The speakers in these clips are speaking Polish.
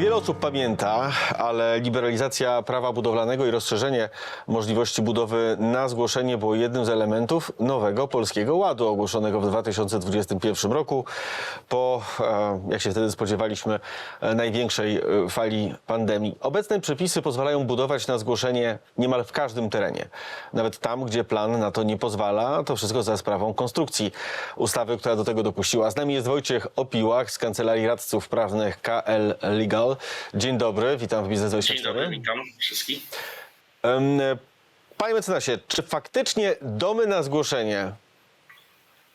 Niewiele osób pamięta, ale liberalizacja prawa budowlanego i rozszerzenie możliwości budowy na zgłoszenie było jednym z elementów nowego Polskiego Ładu ogłoszonego w 2021 roku po, e, jak się wtedy spodziewaliśmy, e, największej e, fali pandemii. Obecne przepisy pozwalają budować na zgłoszenie niemal w każdym terenie. Nawet tam, gdzie plan na to nie pozwala, to wszystko za sprawą konstrukcji ustawy, która do tego dopuściła. Z nami jest Wojciech Opiłach z Kancelarii Radców Prawnych KL Legal. Dzień dobry, witam w Biznes 24. Dzień dobry, witam wszystkich. Em, Panie mecenasie, czy faktycznie domy na zgłoszenie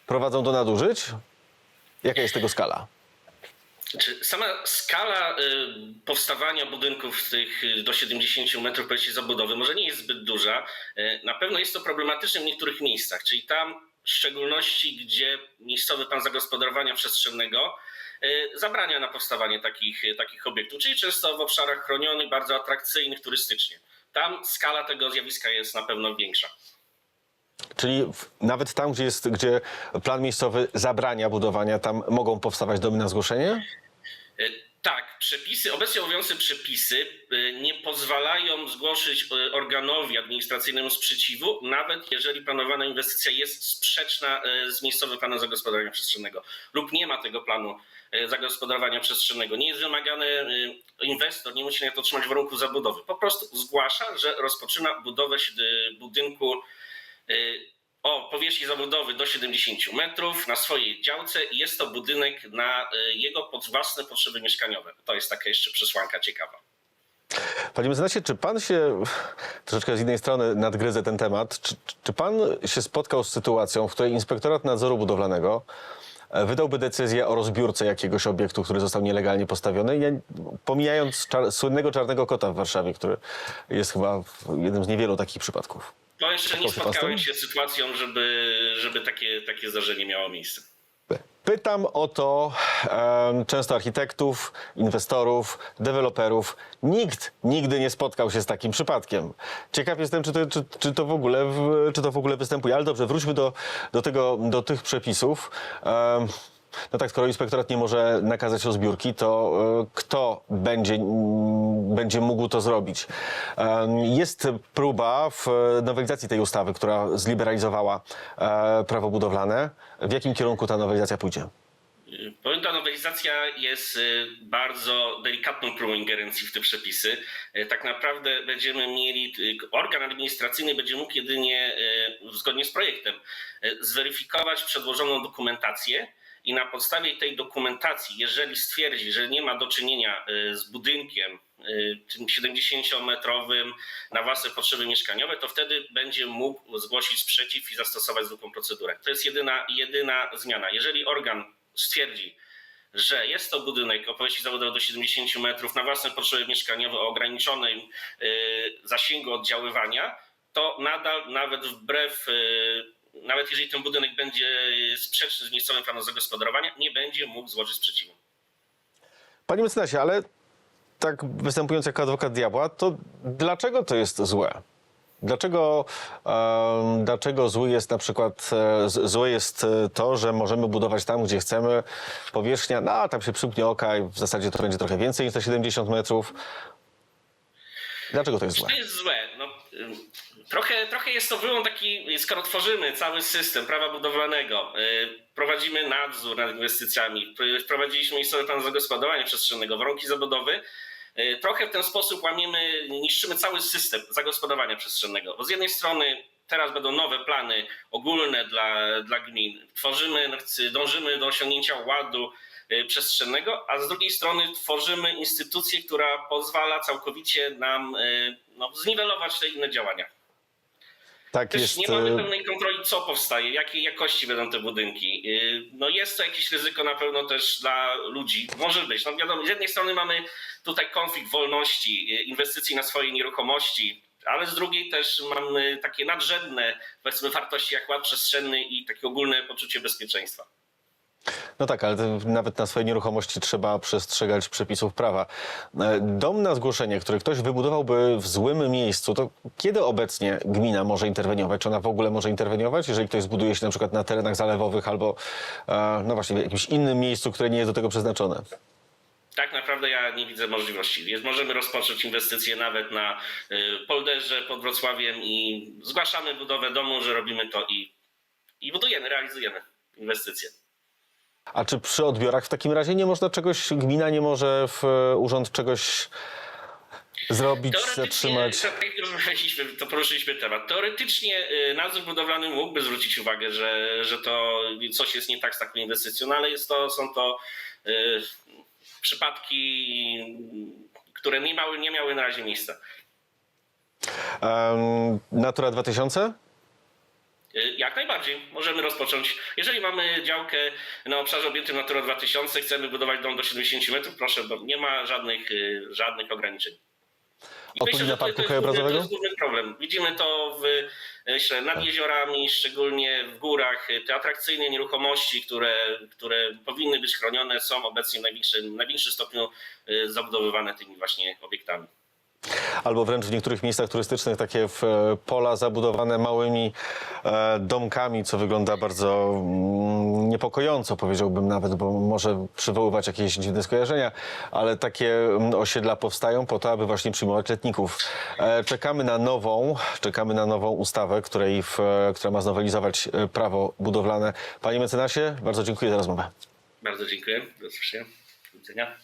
prowadzą do nadużyć? Jaka jest tego skala? Czy sama skala y, powstawania budynków tych y, do 70 metrów powierzchni zabudowy może nie jest zbyt duża. Y, na pewno jest to problematyczne w niektórych miejscach, czyli tam w szczególności, gdzie miejscowy plan zagospodarowania przestrzennego y, zabrania na powstawanie takich, y, takich obiektów, czyli często w obszarach chronionych, bardzo atrakcyjnych turystycznie. Tam skala tego zjawiska jest na pewno większa. Czyli nawet tam, gdzie, jest, gdzie plan miejscowy zabrania budowania, tam mogą powstawać domy na zgłoszenie? Tak, przepisy, obecnie obowiązujące przepisy e, nie pozwalają zgłosić e, organowi administracyjnemu sprzeciwu, nawet jeżeli planowana inwestycja jest sprzeczna e, z miejscowym planem zagospodarowania przestrzennego lub nie ma tego planu zagospodarowania przestrzennego. Nie jest wymagany, inwestor nie musi na to otrzymać warunków zabudowy. Po prostu zgłasza, że rozpoczyna budowę budynku o powierzchni zabudowy do 70 metrów na swojej działce i jest to budynek na e, jego pod własne potrzeby mieszkaniowe. To jest taka jeszcze przesłanka ciekawa. Panie mecenasie, czy pan się troszeczkę z innej strony nadgryzę ten temat? Czy, czy pan się spotkał z sytuacją, w której inspektorat nadzoru budowlanego e, wydałby decyzję o rozbiórce jakiegoś obiektu, który został nielegalnie postawiony, ja, pomijając czar, słynnego czarnego kota w Warszawie, który jest chyba jednym z niewielu takich przypadków? No jeszcze nie spotkałem się z sytuacją, żeby, żeby takie, takie zdarzenie miało miejsce. Pytam o to em, często architektów, inwestorów, deweloperów. Nikt nigdy nie spotkał się z takim przypadkiem. Ciekaw jestem, czy to, czy, czy to, w, ogóle, czy to w ogóle występuje. Ale dobrze, wróćmy do, do, tego, do tych przepisów. Em, no tak, skoro inspektorat nie może nakazać rozbiórki, to e, kto będzie, będzie mógł to zrobić? Jest próba w nowelizacji tej ustawy, która zliberalizowała e, prawo budowlane. W jakim kierunku ta nowelizacja pójdzie? Ta nowelizacja jest bardzo delikatną próbą ingerencji w te przepisy. Tak naprawdę będziemy mieli, organ administracyjny będzie mógł jedynie zgodnie z projektem zweryfikować przedłożoną dokumentację i na podstawie tej dokumentacji, jeżeli stwierdzi, że nie ma do czynienia y, z budynkiem y, tym 70-metrowym na własne potrzeby mieszkaniowe, to wtedy będzie mógł zgłosić sprzeciw i zastosować zwykłą procedurę. To jest jedyna, jedyna zmiana. Jeżeli organ stwierdzi, że jest to budynek o powierzchni zawodowej do 70 metrów na własne potrzeby mieszkaniowe o ograniczonym y, zasięgu oddziaływania, to nadal nawet wbrew, nawet jeżeli ten budynek będzie sprzeczny z miejscowym planem zagospodarowania, nie będzie mógł złożyć sprzeciwu. Panie mecenasie, ale tak występując jako adwokat diabła, to dlaczego to jest złe? Dlaczego, em, dlaczego zły jest na przykład, e, z- złe jest e, to, że możemy budować tam, gdzie chcemy, powierzchnia, no a tam się przymknie oka i w zasadzie to będzie trochę więcej niż te 70 metrów. Dlaczego to jest złe? To jest złe. No, trochę, trochę jest to wyłom taki, skoro tworzymy cały system prawa budowlanego, y, prowadzimy nadzór nad inwestycjami, wprowadziliśmy miejscowy plan zagospodarowania przestrzennego, warunki zabudowy, y, trochę w ten sposób łamiemy, niszczymy cały system zagospodarowania przestrzennego. Bo z jednej strony teraz będą nowe plany ogólne dla, dla gmin, tworzymy, no, dążymy do osiągnięcia ładu y, przestrzennego, a z drugiej strony tworzymy instytucję, która pozwala całkowicie nam no, zniwelować te inne działania. Tak Też jest. nie mamy e, pełnej kontroli, co powstaje, jakiej jakości będą te budynki. Yy, No jest to jakieś ryzyko na pewno też dla ludzi. Może być. No wiadomo, z jednej strony mamy tutaj konflikt wolności, yy, inwestycji na swoje nieruchomości, ale z drugiej też mamy takie nadrzędne powiedzmy wartości jak ład przestrzenny i takie ogólne poczucie bezpieczeństwa. No tak, ale nawet na swojej nieruchomości trzeba przestrzegać przepisów prawa. E, Dom na zgłoszenie, który ktoś wybudowałby w złym miejscu, to kiedy obecnie gmina może interweniować? Czy ona w ogóle może interweniować, jeżeli ktoś zbuduje się na przykład na terenach zalewowych albo e, no właśnie w jakimś innym miejscu, które nie jest do tego przeznaczone? tak naprawdę ja nie widzę możliwości. Jest, możemy rozpocząć inwestycje nawet na y, polderze pod Wrocławiem i zgłaszamy budowę domu, że robimy to i, i budujemy, realizujemy inwestycje. A czy przy odbiorach w takim razie nie można czegoś, gmina nie może w e, urząd czegoś zrobić, zatrzymać? rozmawialiśmy, to poruszyliśmy temat. Teoretycznie y, nadzór budowlany mógłby zwrócić uwagę, że, że to coś jest nie tak z taką inwestycją, no ale jest to, są to y, przypadki, które nie, miały, nie miały na razie miejsca. Em, Natura 2000? Y, Jak najbardziej. Możemy rozpocząć. Jeżeli mamy działkę na obszarze objętym Natura 2000, chcemy budować dom do 70 metrów, proszę, bo nie ma żadnych, y, żadnych ograniczeń. I myślę, że to, to, jest główny, to jest główny problem. Widzimy to w, myślę, nad jeziorami, szczególnie w górach. Y, Te atrakcyjne nieruchomości, które, które powinny być chronione, są obecnie w największym, największym stopniu zabudowywane tymi właśnie obiektami. Albo wręcz w niektórych miejscach turystycznych takie e, pola zabudowane małymi e, domkami, co wygląda bardzo mm, niepokojąco, powiedziałbym nawet, bo może przywoływać jakieś dziwne skojarzenia, ale takie mm, osiedla powstają po to, aby właśnie przyjmować letników. E, czekamy na nową, czekamy na nową ustawę, której w, która ma znowelizować prawo budowlane. Panie mecenasie, bardzo dziękuję za rozmowę. Bardzo dziękuję. Do usłyszenia. Do widzenia.